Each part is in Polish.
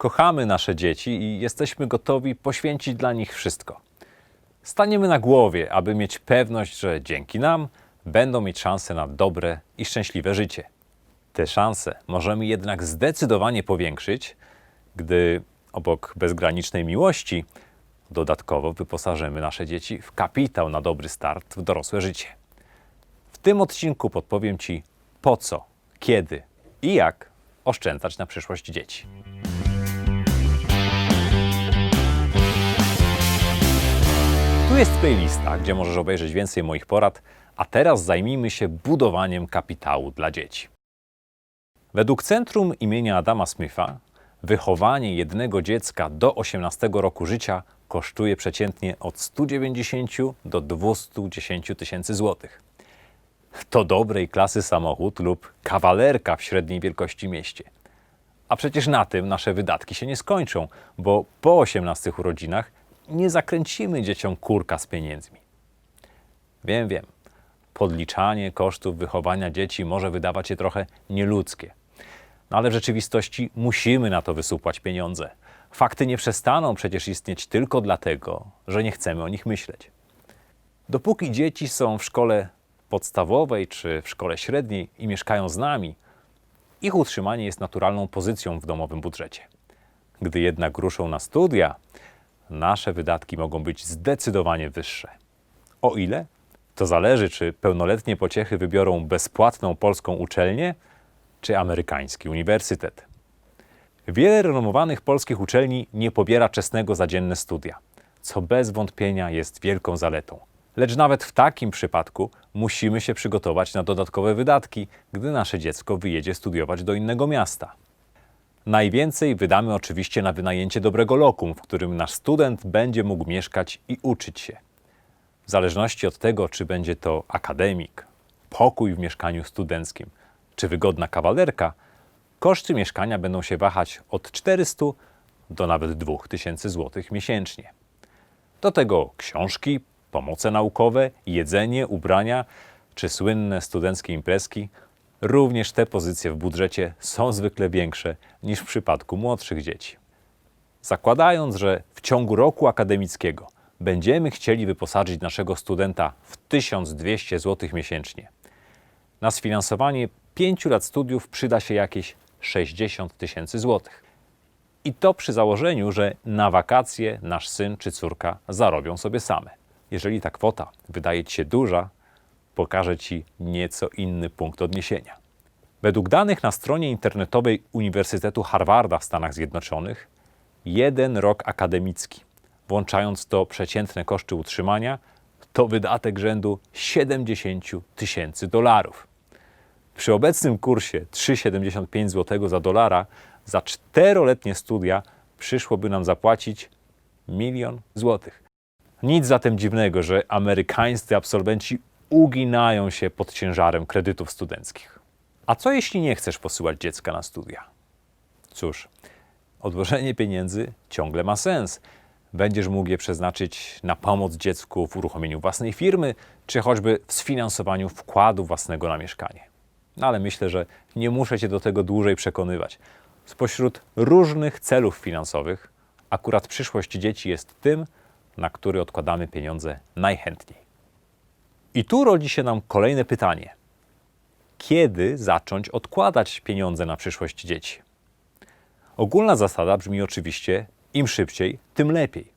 Kochamy nasze dzieci i jesteśmy gotowi poświęcić dla nich wszystko. Staniemy na głowie, aby mieć pewność, że dzięki nam będą mieć szansę na dobre i szczęśliwe życie. Te szanse możemy jednak zdecydowanie powiększyć, gdy obok bezgranicznej miłości dodatkowo wyposażymy nasze dzieci w kapitał na dobry start w dorosłe życie. W tym odcinku podpowiem Ci po co, kiedy i jak oszczędzać na przyszłość dzieci. Jest playlista, gdzie możesz obejrzeć więcej moich porad, a teraz zajmijmy się budowaniem kapitału dla dzieci. Według Centrum imienia Adama Smitha wychowanie jednego dziecka do 18 roku życia kosztuje przeciętnie od 190 do 210 tysięcy złotych. To dobrej klasy samochód lub kawalerka w średniej wielkości mieście. A przecież na tym nasze wydatki się nie skończą, bo po 18 urodzinach nie zakręcimy dzieciom kurka z pieniędzmi. Wiem, wiem. Podliczanie kosztów wychowania dzieci może wydawać się trochę nieludzkie. No ale w rzeczywistości musimy na to wysupłać pieniądze. Fakty nie przestaną przecież istnieć tylko dlatego, że nie chcemy o nich myśleć. Dopóki dzieci są w szkole podstawowej czy w szkole średniej i mieszkają z nami, ich utrzymanie jest naturalną pozycją w domowym budżecie. Gdy jednak ruszą na studia, nasze wydatki mogą być zdecydowanie wyższe. O ile? To zależy, czy pełnoletnie pociechy wybiorą bezpłatną polską uczelnię, czy amerykański uniwersytet. Wiele renomowanych polskich uczelni nie pobiera czesnego za dzienne studia, co bez wątpienia jest wielką zaletą. Lecz nawet w takim przypadku musimy się przygotować na dodatkowe wydatki, gdy nasze dziecko wyjedzie studiować do innego miasta. Najwięcej wydamy oczywiście na wynajęcie dobrego lokum, w którym nasz student będzie mógł mieszkać i uczyć się. W zależności od tego, czy będzie to akademik, pokój w mieszkaniu studenckim, czy wygodna kawalerka, koszty mieszkania będą się wahać od 400 do nawet 2000 zł miesięcznie. Do tego książki, pomoce naukowe, jedzenie, ubrania czy słynne studenckie imprezki. Również te pozycje w budżecie są zwykle większe niż w przypadku młodszych dzieci. Zakładając, że w ciągu roku akademickiego będziemy chcieli wyposażyć naszego studenta w 1200 zł miesięcznie, na sfinansowanie 5 lat studiów przyda się jakieś 60 tysięcy złotych. I to przy założeniu, że na wakacje nasz syn czy córka zarobią sobie same. Jeżeli ta kwota wydaje Ci się duża, pokażę Ci nieco inny punkt odniesienia. Według danych na stronie internetowej Uniwersytetu Harvarda w Stanach Zjednoczonych, jeden rok akademicki, włączając to przeciętne koszty utrzymania, to wydatek rzędu 70 tysięcy dolarów. Przy obecnym kursie 3,75 zł za dolara za czteroletnie studia przyszłoby nam zapłacić milion złotych. Nic zatem dziwnego, że amerykańscy absolwenci uginają się pod ciężarem kredytów studenckich. A co jeśli nie chcesz posyłać dziecka na studia? Cóż, odłożenie pieniędzy ciągle ma sens. Będziesz mógł je przeznaczyć na pomoc dziecku w uruchomieniu własnej firmy, czy choćby w sfinansowaniu wkładu własnego na mieszkanie. No ale myślę, że nie muszę Cię do tego dłużej przekonywać. Spośród różnych celów finansowych, akurat przyszłość dzieci jest tym, na który odkładamy pieniądze najchętniej. I tu rodzi się nam kolejne pytanie. Kiedy zacząć odkładać pieniądze na przyszłość dzieci? Ogólna zasada brzmi oczywiście: im szybciej, tym lepiej.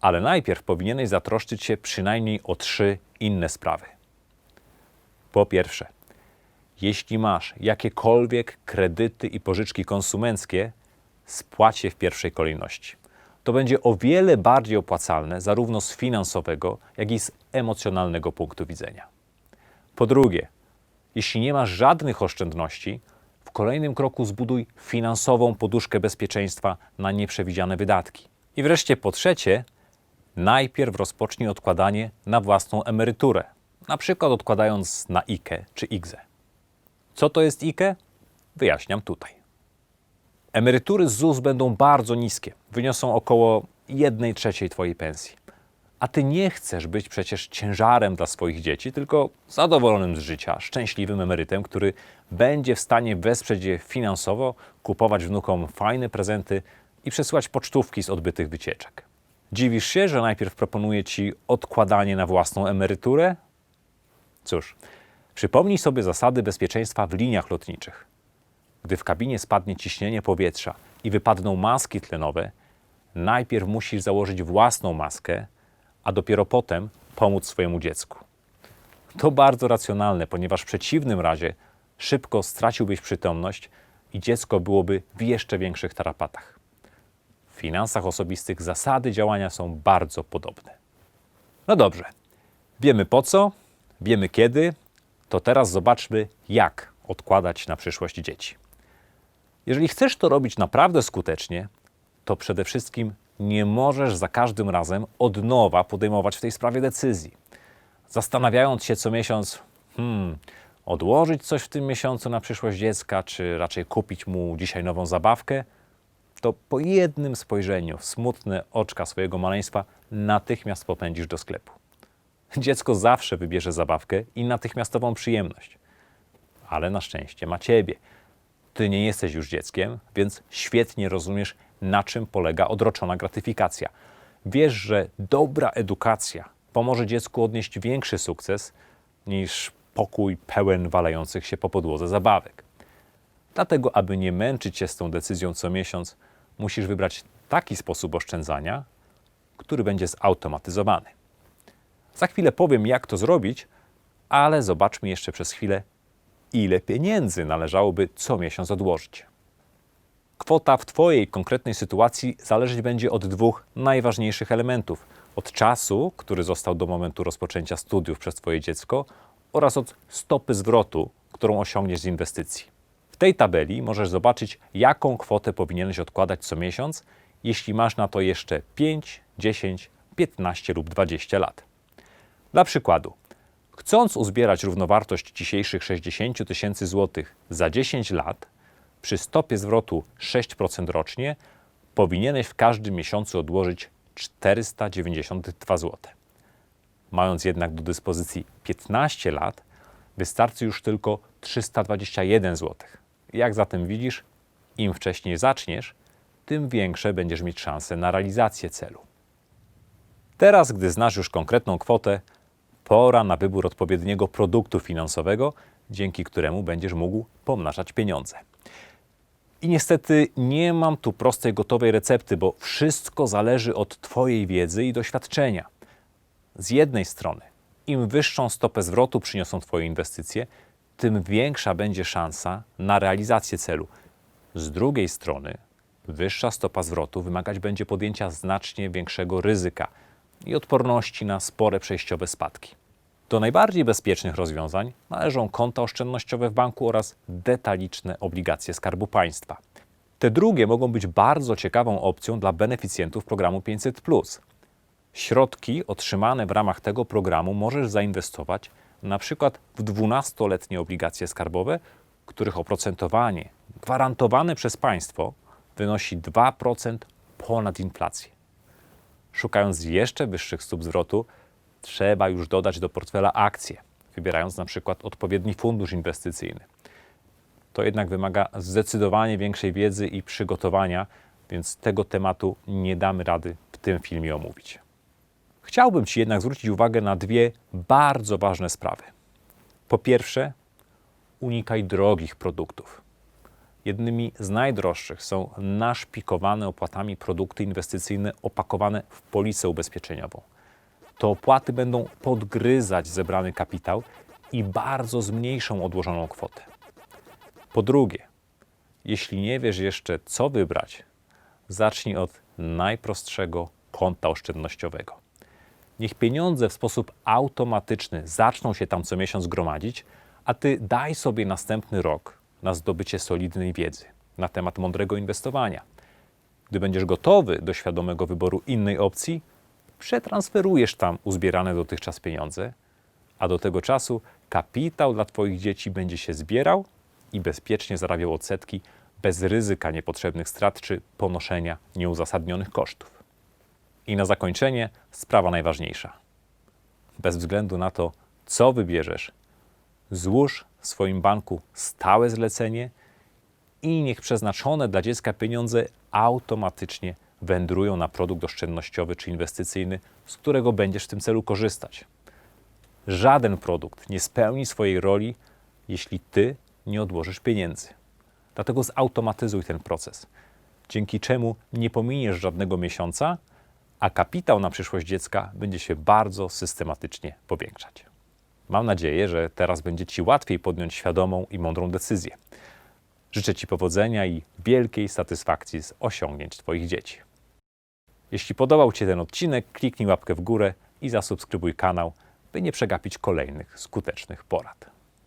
Ale najpierw powinieneś zatroszczyć się przynajmniej o trzy inne sprawy. Po pierwsze, jeśli masz jakiekolwiek kredyty i pożyczki konsumenckie, spłać je w pierwszej kolejności. To będzie o wiele bardziej opłacalne zarówno z finansowego, jak i z emocjonalnego punktu widzenia. Po drugie, jeśli nie masz żadnych oszczędności, w kolejnym kroku zbuduj finansową poduszkę bezpieczeństwa na nieprzewidziane wydatki. I wreszcie po trzecie, najpierw rozpocznij odkładanie na własną emeryturę, na przykład odkładając na IKE czy IGZE. Co to jest IKE? Wyjaśniam tutaj. Emerytury z ZUS będą bardzo niskie, wyniosą około 1 trzeciej Twojej pensji. A ty nie chcesz być przecież ciężarem dla swoich dzieci, tylko zadowolonym z życia, szczęśliwym emerytem, który będzie w stanie wesprzeć je finansowo, kupować wnukom fajne prezenty i przesyłać pocztówki z odbytych wycieczek. Dziwisz się, że najpierw proponuję ci odkładanie na własną emeryturę? Cóż, przypomnij sobie zasady bezpieczeństwa w liniach lotniczych. Gdy w kabinie spadnie ciśnienie powietrza i wypadną maski tlenowe, najpierw musisz założyć własną maskę, a dopiero potem pomóc swojemu dziecku. To bardzo racjonalne, ponieważ w przeciwnym razie szybko straciłbyś przytomność i dziecko byłoby w jeszcze większych tarapatach. W finansach osobistych zasady działania są bardzo podobne. No dobrze, wiemy po co, wiemy kiedy, to teraz zobaczmy, jak odkładać na przyszłość dzieci. Jeżeli chcesz to robić naprawdę skutecznie, to przede wszystkim nie możesz za każdym razem od nowa podejmować w tej sprawie decyzji. Zastanawiając się co miesiąc, hmm, odłożyć coś w tym miesiącu na przyszłość dziecka, czy raczej kupić mu dzisiaj nową zabawkę, to po jednym spojrzeniu w smutne oczka swojego maleństwa natychmiast popędzisz do sklepu. Dziecko zawsze wybierze zabawkę i natychmiastową przyjemność. Ale na szczęście ma ciebie. Ty nie jesteś już dzieckiem, więc świetnie rozumiesz, na czym polega odroczona gratyfikacja. Wiesz, że dobra edukacja pomoże dziecku odnieść większy sukces niż pokój pełen walających się po podłodze zabawek. Dlatego, aby nie męczyć się z tą decyzją co miesiąc, musisz wybrać taki sposób oszczędzania, który będzie zautomatyzowany. Za chwilę powiem, jak to zrobić, ale zobaczmy jeszcze przez chwilę, ile pieniędzy należałoby co miesiąc odłożyć. Kwota w Twojej konkretnej sytuacji zależeć będzie od dwóch najważniejszych elementów: od czasu, który został do momentu rozpoczęcia studiów przez Twoje dziecko, oraz od stopy zwrotu, którą osiągniesz z inwestycji. W tej tabeli możesz zobaczyć, jaką kwotę powinieneś odkładać co miesiąc, jeśli masz na to jeszcze 5, 10, 15 lub 20 lat. Dla przykładu, chcąc uzbierać równowartość dzisiejszych 60 tysięcy złotych za 10 lat, przy stopie zwrotu 6% rocznie, powinieneś w każdym miesiącu odłożyć 492 zł. Mając jednak do dyspozycji 15 lat, wystarczy już tylko 321 zł. Jak zatem widzisz, im wcześniej zaczniesz, tym większe będziesz mieć szanse na realizację celu. Teraz, gdy znasz już konkretną kwotę, pora na wybór odpowiedniego produktu finansowego, dzięki któremu będziesz mógł pomnażać pieniądze. I niestety nie mam tu prostej, gotowej recepty, bo wszystko zależy od Twojej wiedzy i doświadczenia. Z jednej strony, im wyższą stopę zwrotu przyniosą Twoje inwestycje, tym większa będzie szansa na realizację celu. Z drugiej strony, wyższa stopa zwrotu wymagać będzie podjęcia znacznie większego ryzyka i odporności na spore przejściowe spadki. Do najbardziej bezpiecznych rozwiązań należą konta oszczędnościowe w banku oraz detaliczne obligacje Skarbu Państwa. Te drugie mogą być bardzo ciekawą opcją dla beneficjentów programu 500. Środki otrzymane w ramach tego programu możesz zainwestować na przykład w 12-letnie obligacje skarbowe, których oprocentowanie gwarantowane przez państwo wynosi 2% ponad inflację. Szukając jeszcze wyższych stóp zwrotu, trzeba już dodać do portfela akcje, wybierając na przykład odpowiedni fundusz inwestycyjny. To jednak wymaga zdecydowanie większej wiedzy i przygotowania, więc tego tematu nie damy rady w tym filmie omówić. Chciałbym Ci jednak zwrócić uwagę na dwie bardzo ważne sprawy. Po pierwsze, unikaj drogich produktów. Jednymi z najdroższych są naszpikowane opłatami produkty inwestycyjne opakowane w polisę ubezpieczeniową. To opłaty będą podgryzać zebrany kapitał i bardzo zmniejszą odłożoną kwotę. Po drugie, jeśli nie wiesz jeszcze, co wybrać, zacznij od najprostszego konta oszczędnościowego. Niech pieniądze w sposób automatyczny zaczną się tam co miesiąc gromadzić, a ty daj sobie następny rok na zdobycie solidnej wiedzy na temat mądrego inwestowania. Gdy będziesz gotowy do świadomego wyboru innej opcji, przetransferujesz tam uzbierane dotychczas pieniądze, a do tego czasu kapitał dla Twoich dzieci będzie się zbierał i bezpiecznie zarabiał odsetki bez ryzyka niepotrzebnych strat czy ponoszenia nieuzasadnionych kosztów. I na zakończenie sprawa najważniejsza. Bez względu na to, co wybierzesz, złóż w swoim banku stałe zlecenie i niech przeznaczone dla dziecka pieniądze automatycznie wędrują na produkt oszczędnościowy czy inwestycyjny, z którego będziesz w tym celu korzystać. Żaden produkt nie spełni swojej roli, jeśli ty nie odłożysz pieniędzy. Dlatego zautomatyzuj ten proces, dzięki czemu nie pominiesz żadnego miesiąca, a kapitał na przyszłość dziecka będzie się bardzo systematycznie powiększać. Mam nadzieję, że teraz będzie Ci łatwiej podjąć świadomą i mądrą decyzję. Życzę Ci powodzenia i wielkiej satysfakcji z osiągnięć Twoich dzieci. Jeśli podobał Ci ten odcinek, kliknij łapkę w górę i zasubskrybuj kanał, by nie przegapić kolejnych skutecznych porad.